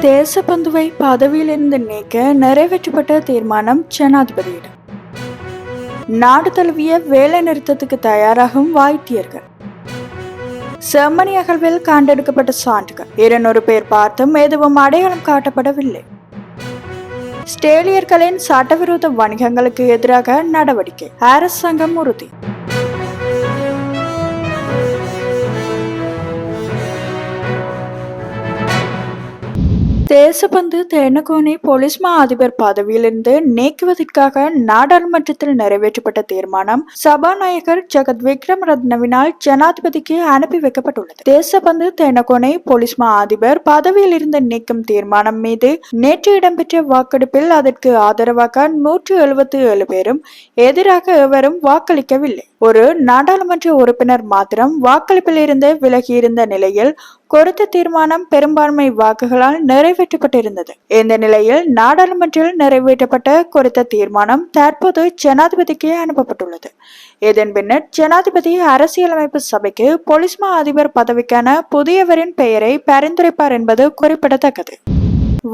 தேசபந்துவை பதவியிலிருந்து நீக்க நிறைவேற்றப்பட்ட தீர்மானம் ஜனாதிபதியிடம். நாடு தழுவிய வேலை நிறுத்தத்துக்கு தயாராகும் வாய்த்தியர்கள். செம்மணி அகழ்வில் கண்டெடுக்கப்பட்ட சான்றுகள். இருநூறு பேர் பார்த்தும் எதுவும் அடையாளம் காட்டப்படவில்லை. ஸ்டேலியர்களின் சட்டவிரோத வணிகங்களுக்கு எதிராக நடவடிக்கை. அரசாங்கம் உறுதி. தேசபந்து தென்னகோனை போலீஸ் மா அதிபர் பதவியிலிருந்து நீக்குவதற்காக நாடாளுமன்றத்தில் நிறைவேற்றப்பட்ட தீர்மானம் சபாநாயகர் ஜெகத் விக்ரம் ரத்னவினால் ஜனாதிபதிக்கு அனுப்பி வைக்கப்பட்டுள்ளது. தேசபந்து தென்னகோனை போலீஸ் மா அதிபர் பதவியில் இருந்து நீக்கும் தீர்மானம் மீது நேற்று இடம்பெற்ற வாக்கெடுப்பில் அதற்கு ஆதரவாக நூற்று எழுபத்தி ஏழு பேரும் எதிராக எவரும் வாக்களிக்கவில்லை. ஒரு நாடாளுமன்ற உறுப்பினர் மாத்திரம் வாக்களிப்பில் இருந்து விலகியிருந்த நிலையில் கொடுத்த தீர்மானம் பெரும்பான்மை வாக்குகளால் நிறைவேற்றப்பட்டிருந்தது. இந்த நிலையில் நாடாளுமன்றில் நிறைவேற்றப்பட்ட கொடுத்த தீர்மானம் தற்போது ஜனாதிபதிக்கு அனுப்பப்பட்டுள்ளது. இதன் பின்னர் ஜனாதிபதி அரசியலமைப்பு சபைக்கு பொலிஸ்மா அதிபர் பதவிக்கான புதியவரின் பெயரை பரிந்துரைப்பார் என்பது குறிப்பிடத்தக்கது.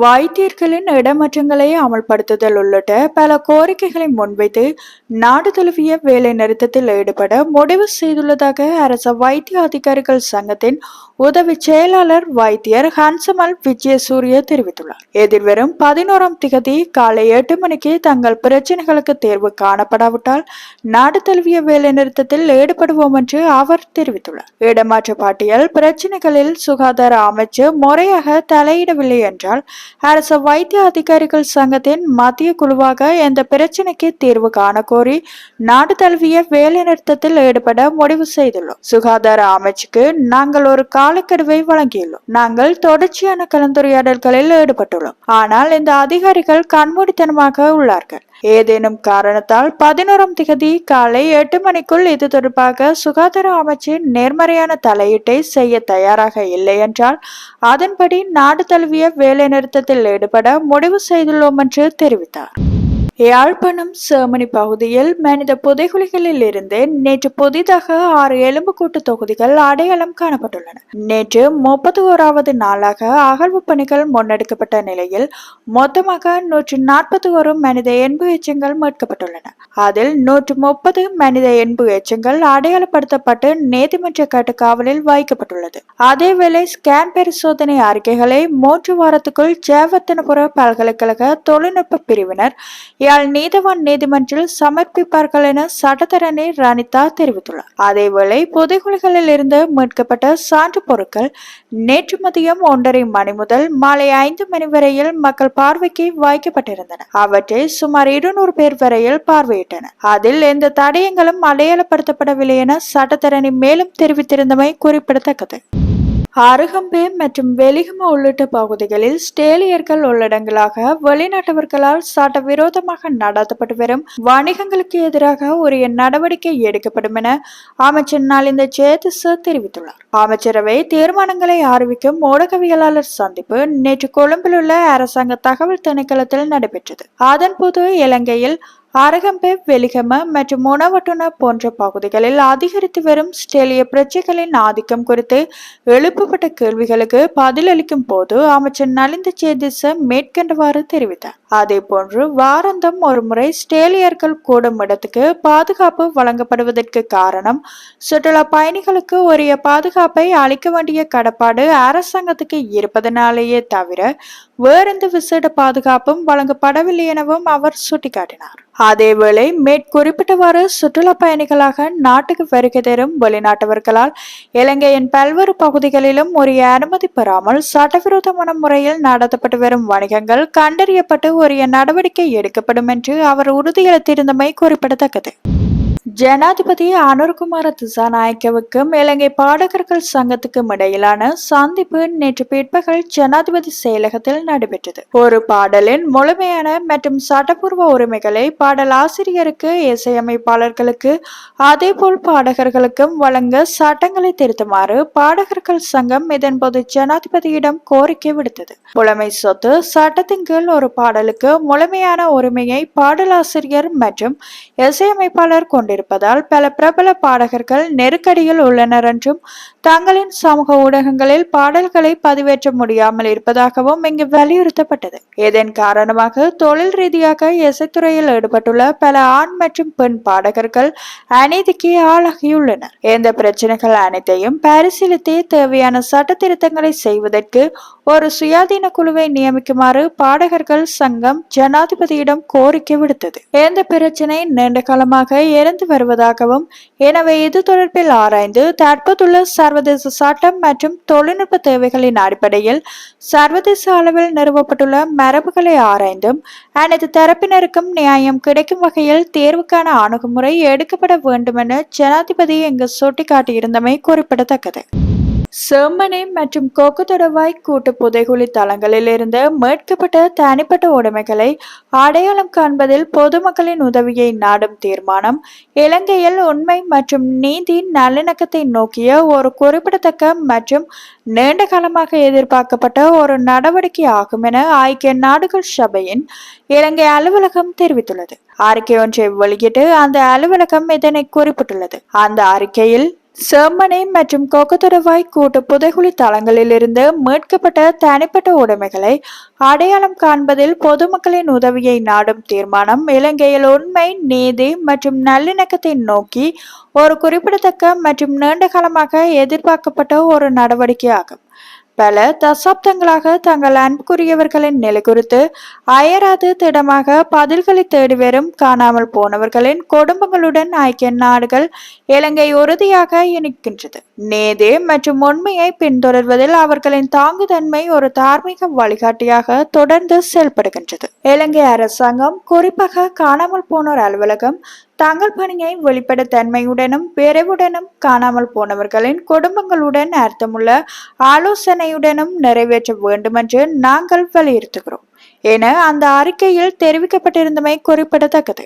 வைத்தியர்களின் இடமாற்றங்களை அமல்படுத்துதல் உள்ளிட்ட பல கோரிக்கைகளை முன்வைத்து நாடு தழுவிய வேலை நிறுத்தத்தில் ஈடுபட முடிவு செய்துள்ளதாக அரச வைத்திய அதிகாரிகள் சங்கத்தின் உதவி செயலாளர் வைத்தியர் ஹன்சமல் விஜயசூரிய தெரிவித்துள்ளார். எதிர்வரும் பதினோராம் திகதி காலை எட்டு மணிக்கு தங்கள் பிரச்சனைகளுக்கு தேர்வு காணப்படாவிட்டால் நாடு தழுவிய வேலை நிறுத்தத்தில் ஈடுபடுவோம் என்று அவர் தெரிவித்துள்ளார். இடமாற்ற பாட்டியல் பிரச்சனைகளில் சுகாதார அமைச்சு முறையாக தலையிடவில்லை என்றால் அரசு வைத்திய அதிகாரிகள் சங்கத்தின் மத்திய குழுவாக இந்த பிரச்சனைக்கு தீர்வு காண கோரி நாடு தழுவிய வேலை நிறுத்தத்தில் ஈடுபட முடிவு செய்துள்ளோம். சுகாதார அமைச்சுக்கு நாங்கள் ஒரு காலக்கெடுவை வழங்கியுள்ளோம். நாங்கள் தொடர்ச்சியான கலந்துரையாடல்களில் ஈடுபட்டுள்ளோம். ஆனால் இந்த அதிகாரிகள் கண்மூடித்தனமாக உள்ளார்கள். ஏதேனும் காரணத்தால் பதினோராம் திகதி காலை எட்டு மணிக்குள் இது தொடர்பாக சுகாதார அமைச்சின் நேர்மறையான தலையீட்டை செய்ய தயாராக இல்லை என்றால் அதன்படி நாடு தழுவிய வேலை நிறுத்தத்தில் ஈடுபட முடிவு செய்துள்ளோம் என்று தெரிவித்தார். யாழ்ப்பாணம் சேமணி பகுதியில் மனித புதைகுழிகளில் இருந்து நேற்று புதிதாக ஆறு எலும்புக்கூட்டு தொகுதிகள் அடையாளம் காணப்பட்டுள்ளன. நேற்று முப்பத்தி ஓராவது நாளாக அகழ்வு பணிகள் முன்னெடுக்கப்பட்ட நிலையில் மொத்தமாக நூற்று நாற்பத்தி ஒரு மனித எண்பு எச்சங்கள் மீட்கப்பட்டுள்ளன. அதில் நூற்று முப்பது மனித எண்பு எச்சங்கள் அடையாளப்படுத்தப்பட்டு நீதிமன்ற கட்டுக்காவலில் வைக்கப்பட்டுள்ளது. அதேவேளை ஸ்கேன் பரிசோதனை அறிக்கைகளை மூன்று வாரத்துக்குள் ஜெயவர்த்தனபுர பல்கலைக்கழக தொழில்நுட்ப பிரிவினர் யாழ் நீதவான் நீதிமன்றில் சமர்ப்பிப்பார்கள் என சட்டத்தரணி ரணிதா தெரிவித்துள்ளார். அதேவேளை புதைகுழிகளில் இருந்து மீட்கப்பட்ட சான்று பொருட்கள் நேற்று மதியம் ஒன்றரை மணி முதல் மாலை ஐந்து மணி வரையில் மக்கள் பார்வைக்கு வைக்கப்பட்டிருந்தன. அவற்றை சுமார் இருநூறு பேர் வரையில் பார்வையிட்டனர். அதில் எந்த தடயங்களும் அடையாளப்படுத்தப்படவில்லை என சட்டத்தரணி மேலும் தெரிவித்திருந்தமை குறிப்பிடத்தக்கது. அருகம்பே மற்றும் வெளிகம உள்ளிட்ட பகுதிகளில் ஸ்டேலியர்கள் உள்ளடங்களாக வெளிநாட்டவர்களால் சட்டவிரோதமாக நடத்தப்பட்டு வரும் வணிகங்களுக்கு எதிராக உரிய நடவடிக்கை எடுக்கப்படும் என அமைச்சர் நலிந்த ஜெயதிச தெரிவித்துள்ளார். அமைச்சரவை தீர்மானங்களை அறிவிக்கும் ஊடகவியலாளர் சந்திப்பு நேற்று கொழும்பில் உள்ள அரசாங்க தகவல் திணைக்களத்தில் நடைபெற்றது. அதன்போது இலங்கையில் அரகம்பே வெலிகம மற்றும் உணவட்டுன போன்ற பகுதிகளில் அதிகரித்து வரும் ஸ்டேலிய பிரச்சைகளின் ஆதிக்கம் குறித்து எழுப்பப்பட்ட கேள்விகளுக்கு பதிலளிக்கும் போது அமைச்சர் நலிந்த சேதிச மேற்கண்டவாறு தெரிவித்தார். அதே போன்று வாரந்தம் ஒரு முறை ஸ்டேலியர்கள் கூடும் இடத்துக்கு பாதுகாப்பு வழங்கப்படுவதற்கு காரணம் சுற்றுலா பயணிகளுக்கு உரிய பாதுகாப்பை அளிக்க வேண்டிய கடப்பாடு அரசாங்கத்துக்கு இருப்பதனாலேயே தவிர வேறெந்த விசேட பாதுகாப்பும் வழங்கப்படவில்லை எனவும் அவர் சுட்டிக்காட்டினார். அதேவேளை மேற்குறிப்பிட்டவாறு சுற்றுலா பயணிகளாக நாட்டுக்கு வருகை தரும் வெளிநாட்டவர்களால் இலங்கையின் பல்வேறு பகுதிகளிலும் உரிய அனுமதி பெறாமல் சட்டவிரோதமான முறையில் நடத்தப்பட்டு வரும் வணிகங்கள் கண்டறியப்பட்டு உரிய நடவடிக்கை எடுக்கப்படும் என்று அவர் உறுதியளித்திருந்தமை குறிப்பிடத்தக்கது. ஜனாதிபதி அனுர்குமார திசாநாயக்கவுக்கும் இலங்கை பாடகர்கள் சங்கத்துக்கும் இடையிலான சந்திப்பு நேற்று பிற்பகல் ஜனாதிபதி செயலகத்தில் நடைபெற்றது. ஒரு பாடலின் முழுமையான மற்றும் சட்டப்பூர்வ உரிமைகளை பாடல் ஆசிரியருக்கு இசையமைப்பாளர்களுக்கு அதேபோல் பாடகர்களுக்கும் வழங்க சட்டங்களை திருத்துமாறு பாடகர்கள் சங்கம் இதன்போது ஜனாதிபதியிடம் கோரிக்கை விடுத்தது. புலமை சொத்து சட்டத்தின் கீழ் ஒரு பாடலுக்கு முழுமையான உரிமையை பாடலாசிரியர் மற்றும் இசையமைப்பாளர் கொண்டு கொண்டிருப்பதால் பல பிரபல பாடகர்கள் நெருக்கடியில் உள்ளனர் என்றும் தங்களின் சமூக ஊடகங்களில் பாடல்களை பதிவேற்ற முடியாமல் இருப்பதாகவும் இங்கு வலியுறுத்தப்பட்டது. இதன் காரணமாக தொழில் ரீதியாக இசைத்துறையில் ஈடுபட்டுள்ள பல ஆண் மற்றும் பெண் பாடகர்கள் அநீதிக்கு ஆளாகியுள்ளனர். இந்த பிரச்சனைகள் அனைத்தையும் பரிசீலித்து தேவையான சட்ட திருத்தங்களை செய்வதற்கு ஒரு சுயாதீன குழுவை நியமிக்குமாறு பாடகர்கள் சங்கம் ஜனாதிபதியிடம் கோரிக்கை விடுத்தது. இந்த பிரச்சினை நீண்ட காலமாக இருந்து வருவதாகவும் எனவே இது தொடர்பில் ஆராய்ந்து தற்போதுள்ள சர்வதேச சட்டம் மற்றும் தொழில்நுட்ப தேவைகளின் அடிப்படையில் சர்வதேச அளவில் நிறுவப்பட்டுள்ள மரபுகளை ஆராய்ந்தும் அனைத்து தரப்பினருக்கும் நியாயம் கிடைக்கும் வகையில் தேர்வுக்கான அணுகுமுறை எடுக்கப்பட வேண்டும் என ஜனாதிபதி இங்கு சுட்டிக்காட்டியிருந்தமை குறிப்பிடத்தக்கது. செம்மணி மற்றும் கொக்குத்தொடவாய் கூட்டு புதைகுழி தளங்களிலிருந்து மீட்கப்பட்ட தனிப்பட்ட உடைமைகளை அடையாளம் காண்பதில் பொதுமக்களின் உதவியை நாடும் தீர்மானம். இலங்கையில் உண்மை மற்றும் நீதி நல்லிணக்கத்தை நோக்கிய ஒரு குறிப்பிடத்தக்க மற்றும் நீண்ட காலமாக எதிர்பார்க்கப்பட்ட ஒரு நடவடிக்கை ஆகும் என ஐக்கிய நாடுகள் சபையின் இலங்கை அலுவலகம் தெரிவித்துள்ளது. அறிக்கை ஒன்றை வெளியிட்டு அந்த அலுவலகம் இதனை குறிப்பிட்டுள்ளது. அந்த அறிக்கையில் செம்மனை மற்றும் கொக்கத்துறவாய் கூட்டு புதைகுழி தளங்களிலிருந்து மீட்கப்பட்ட தனிப்பட்ட உடைமைகளை அடையாளம் காண்பதில் பொதுமக்களின் உதவியை நாடும் தீர்மானம். இலங்கையில் உண்மை நீதி மற்றும் நல்லிணக்கத்தை நோக்கி ஒரு குறிப்பிடத்தக்க மற்றும் நீண்ட காலமாக எதிர்பார்க்கப்பட்ட ஒரு நடவடிக்கையாகும். பல தசாப்தங்களாக தங்கள் அன்புக்குரியவர்களின் நிலை குறித்து அயராது திடமாக பதில்களை தேடி வரும் காணாமல் போனவர்களின் குடும்பங்களுடன் ஐக்கிய நாடுகள் இலங்கை உறுதியாக இணைக்கின்றது. நேதே மற்றும் உண்மையை பின்தொடர்வதில் அவர்களின் தாங்குதன்மை ஒரு தார்மீக வழிகாட்டியாக தொடர்ந்து செயல்படுகின்றது. இலங்கை அரசாங்கம் குறிப்பாக காணாமல் போனோர் அலுவலகம் தங்கள் பணியை வெளிப்படைத்தன்மையுடனும் விரைவுடனும் காணாமல் போனவர்களின் குடும்பங்களுடன் அர்த்தமுள்ள ஆலோசனையுடனும் நிறைவேற்ற வேண்டுமென்று நாங்கள் வலியுறுத்துகிறோம். என அந்த அறிக்கையில் தெரிவிக்கப்பட்டிருந்தமை குறிப்பிடத்தக்கது.